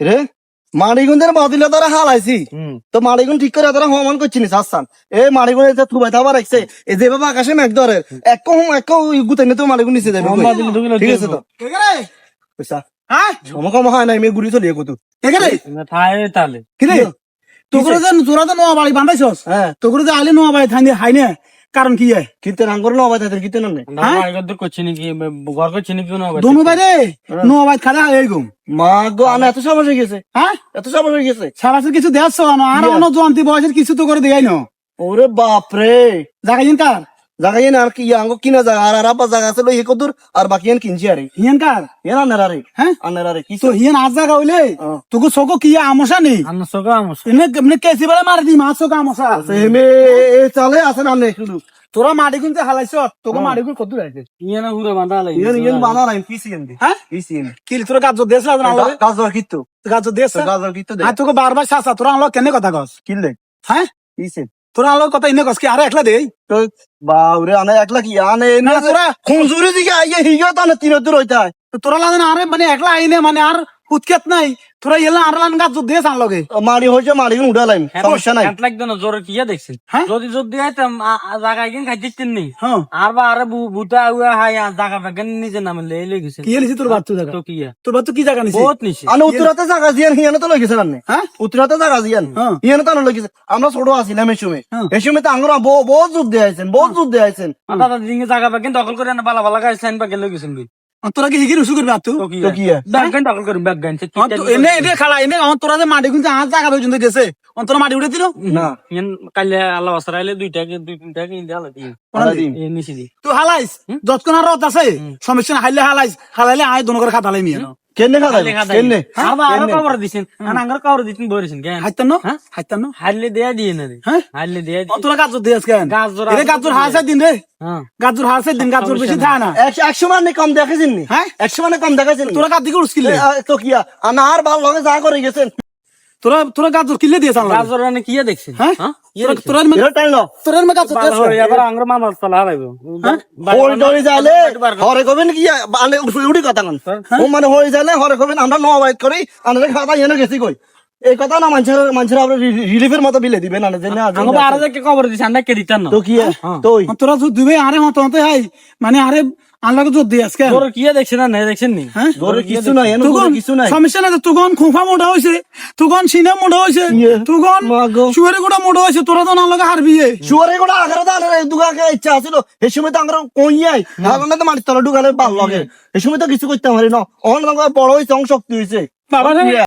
রে মাড়িগুন্দের বাদিলে তারা হালাইছি। তো মাড়িগুন ঠিক করে তারা হমান করছি নি সাসান এ মাড়িগুন এটা থুবাই থাবা রাখছে এ যেভাবে আকাশে মেঘ ধরে এক কম এক গুতে নিতে মাড়িগুন নিচে যাবে ঠিক আছে তো। পয়সা। হ্যাঁ? সমকম হয় না আমি গুড়ি চলিয়ে কত। এখানে তাহলে। কিরে তোকে যে তোরা তো নোয়া বাড়ি বান্ধাইছস হ্যাঁ। তোকে যে আলি নোয়া বাড়ি থাইনি হাইনে কারণ কি হয়? কিন্তু নাম তাদের কিন্তু না বাড়িঘর করছি নাকি ঘর করছি নাকি কোনো দোনো বাইরে নোয়া বাড়ি খালে হাই গুম। মা গো আনা এত সাবাস হয়ে গেছে। হ্যাঁ? এত সাবাস হয়ে গেছে। কিছু দেড়শো আর অন্য জয়ন্তী বয়সের কিছু তো করে দেয় না। ওরে বাপ রে জায়গা কার জায়গা ইয়ে আর কি? আঙ্গ কিনা জায়গা আর আর আব্বা জায়গা আছে লই কদুর আর বাকি কিনছি আরে। হিয়েন কার? এন আনার আরে। হ্যাঁ? আনার আরে কি তো হিয়েন আজ জায়গা হইলে? হ্যাঁ। তোকে চোখ কি আমসা নেই আমার এমনি কেসি বেলা মারি দি মা চোখ আমসা। এ চালে আছে না নে? শুধু তোরা মাটি কিনতে হালাইছ তোকে মাটি কিন কত রাখছে ইয়ে না পুরো বাঁধা বানা লাইন কি সিএম হ্যাঁ কি সিএম কি তোরা গাছ দেশ না গাজর কিত্তো গাছ দেশ কিত্তো আর তোকে বারবার তোরা আলো কেনে কথা কস কিনলে হ্যাঁ কি সিএম তোরা আলো কথা ইনে কস কি আরে একলা দেই। তো বাউরে আনে একলা কি আনে না, এনে তোরা- খুঁজুরি দিকে আইয়ে হিগো তো না তিন দূর হইতা তো তোরা লাগে আরে মানে একলা আইনে মানে আর হুতকেত নাই তোরা এলা আর লান গাছ দেশ আন লগে। মারি হইছে মারি উঠা লাইন সমস্যা নাই। হ্যাঁ লাগতো না জোরে কিয়া দেখছেন হ্যাঁ? যদি যদি দিয়াইতাম জায়গায় কিন খাইতেন নি হ্যাঁ আর বা আরে বুটা উয়া হাই জায়গা বেগান নিজে নামে লে লে গেছে। কি এলিছি তোর বাচ্চা জায়গা তো কিয়া? তোর বাচ্চা কি জায়গা নিছি? বহুত নিছে। আনে উত্তরাতে জায়গা দিয়ান হিয়ানে তো লইছে না হ্যাঁ উত্তরাতে জায়গা দিয়ান হ্যাঁ। হিয়ানে তো লইছে আমরা ছোট আছিলাম এই সময়। এই সময় তো আঙ্গুরা বহুত যুদ্ধ আইছেন বহুত যুদ্ধ আইছেন দাদা দিকে জায়গা বেগান দখল করে না বালা বালা গাছ সাইন বেগান লে গেছেন বই আর তোরা কি হিগির উসু করবি তো দখল হ্যাঁ, এনে এনে খালা এনে আমার তোরা যে মাটি কিন্তু আর জায়গা পর্যন্ত গেছে। অন্তর মাটি উঠে দিল? না। ইয়ান কালে আল্লাহ আসরাইলে দুইটা কে দুই তিনটা কে ইন্ডিয়া দিন। এ নিছি দি। তুই হালাইস যতক্ষণ আর রত আছে সমস্যা না হাইলে হালাইস হালাইলে আয় দোনো করে নিয়ে কেনে কেনে? আর বা আরও কবর দিছেন। আর আঙ্গার কবর দিছেন বইরেছেন কেন? হাইতান? না হ্যাঁ? হাইতান? না হাইলে দেয়া দিয়ে না রে। হ্যাঁ? হাইলে দেয়া তোরা হাসে দিন রে। হ্যাঁ। হাসে দিন বেশি না। মানে কম দেখাছেন নি হ্যাঁ? একশো মানে কম দেখাছেন তোরা তো ভালো লগে যা করে গেছেন। তোরা তোরা গাজর জোর কিলে দিয়েছ গাছ গাজর নে কিয়া দেখছিস হ্যাঁ? হ্যাঁ? তোরা- তোরা এর টাইম লো তোরা এর মধ্যে গাছ জোর ভালো দিয়েছ হয় এবার আঙ্গার মামা চলা হারাইব হই ডরি যাইলে হরে কবেন কি আলে উড়ি কথা কন? ও মানে হই যাইলে হরে কবেন আমরা ন করি আনলে খাতা এনে গেছি কই? এই কথা না মানুষের মানুষের আমরা রিলিফের মতো বিলে দিবেন না যে না আঙ্গার আরও যে কবর দিছে আন্ডা কে দিতাম না? তো কি আর? তোরা জোর দিবে আরে হতে হতে হাই মানে আরে আনলাকে জোর দিয়ে আজকে। তোর কিয়া দেখছেন না দেখছেন নি? হ্যাঁ। তোর কিছু নাই এনে তুগন কিছু নাই। সমস্যা নাই তুগন খুফা মোটা হয়েছে তুগন সিনা মোটা হয়েছে। তুগন শুয়ারে গোটা মোটা হয়েছে তোরা তো না লগে হারবি শুয়ারে গোটা আগারে তো আনার দুগাকে ইচ্ছা আছিল। এই সময় তো আমরা কইয়াই আগানে তো মাটি তলে ঢুকালে ভালো লাগে। এই সময় তো কিছু করতে পারি না। অন বড় হইছে অং শক্তি হইছে। বাবা